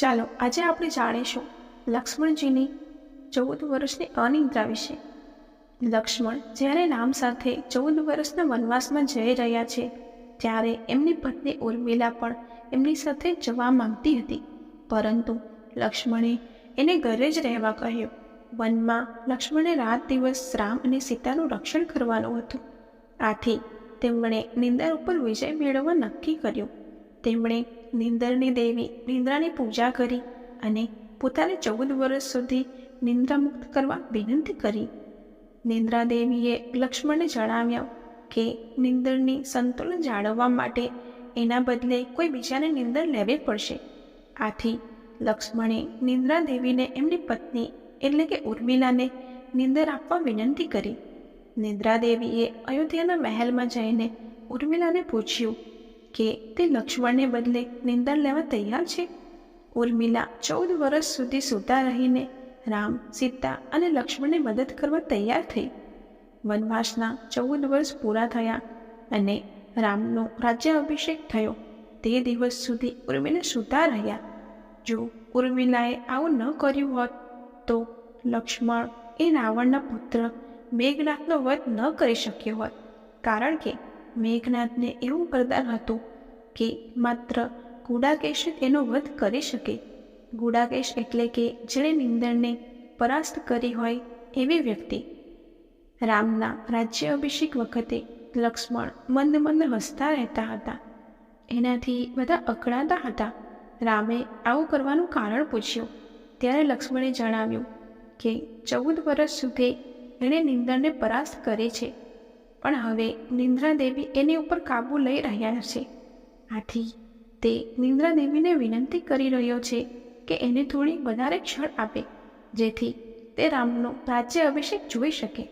ચાલો આજે આપણે જાણીશું લક્ષ્મણજીની ચૌદ વર્ષની અનિદ્રા વિશે. લક્ષ્મણ જ્યારે રામ સાથે ચૌદ વર્ષના વનવાસમાં જઈ રહ્યા છે, ત્યારે એમની પત્ની ઉર્મિલા પણ એમની સાથે જવા માંગતી હતી. પરંતુ લક્ષ્મણે એને ઘરે જ રહેવા કહ્યું. વનમાં લક્ષ્મણે રાત દિવસ રામ અને સીતાનું રક્ષણ કરવાનું હતું. આથી તેમણે નિંદર ઉપર વિજય મેળવવા નક્કી કર્યું. તેમણે નિંદરની દેવી નિંદ્રાની પૂજા કરી અને પોતાને ચૌદ વર્ષ સુધી નિંદ્રામુક્ત કરવા વિનંતી કરી. નિંદ્રા દેવીએ લક્ષ્મણને જણાવ્યું કે નિંદરની સંતુલન જાળવવા માટે એના બદલે કોઈ બીજાને નિંદર લેવી પડશે. આથી લક્ષ્મણે નિંદ્રા દેવીને એમની પત્ની એટલે કે ઉર્મિલાને નિંદર આપવા વિનંતી કરી. નિંદ્રા દેવીએ અયોધ્યાના મહેલમાં જઈને ઉર્મિલાને પૂછ્યું કે તે લક્ષ્મણને બદલે નિંદણ લેવા તૈયાર છે? ઉર્મિલા ચૌદ વર્ષ સુધી સૂતા રહીને રામ, સીતા અને લક્ષ્મણને મદદ કરવા તૈયાર થઈ. વનવાસના ચૌદ વર્ષ પૂરા થયા અને રામનો રાજ્યાભિષેક થયો. તે દિવસ સુધી ઉર્મિલા સૂતા રહ્યા. જો ઉર્મિલાએ આવું ન કર્યું હોત, તો લક્ષ્મણ એ રાવણના પુત્ર મેઘનાથનો વધ ન કરી શક્યો હોત. કારણ કે મેઘનાથને એવું વરદાન હતું કે માત્ર ગુડાકેશ એનો વધ કરી શકે. ગુડાકેશ એટલે કે જેણે નિંદણને પરાસ્ત કરી હોય એવી વ્યક્તિ. રામના રાજ્ય અભિષેક વખતે લક્ષ્મણ મંદ મંદ હસતા રહેતા હતા. એનાથી બધા અકળાતા હતા. રામે આવું કરવાનું કારણ પૂછ્યું. ત્યારે લક્ષ્મણે જણાવ્યું કે ચૌદ વર્ષ સુધી એણે નિંદણને પરાસ્ત કરે છે. પણ હવે નિંદ્રાદેવી એની ઉપર કાબૂ લઈ રહ્યા છે. આથી તે નિંદ્રાદેવીને વિનંતી કરી રહ્યો છે કે એને થોડી વધારે ક્ષણ આપે, જેથી તે રામનો રાજ્ય અભિષેક જોઈ શકે.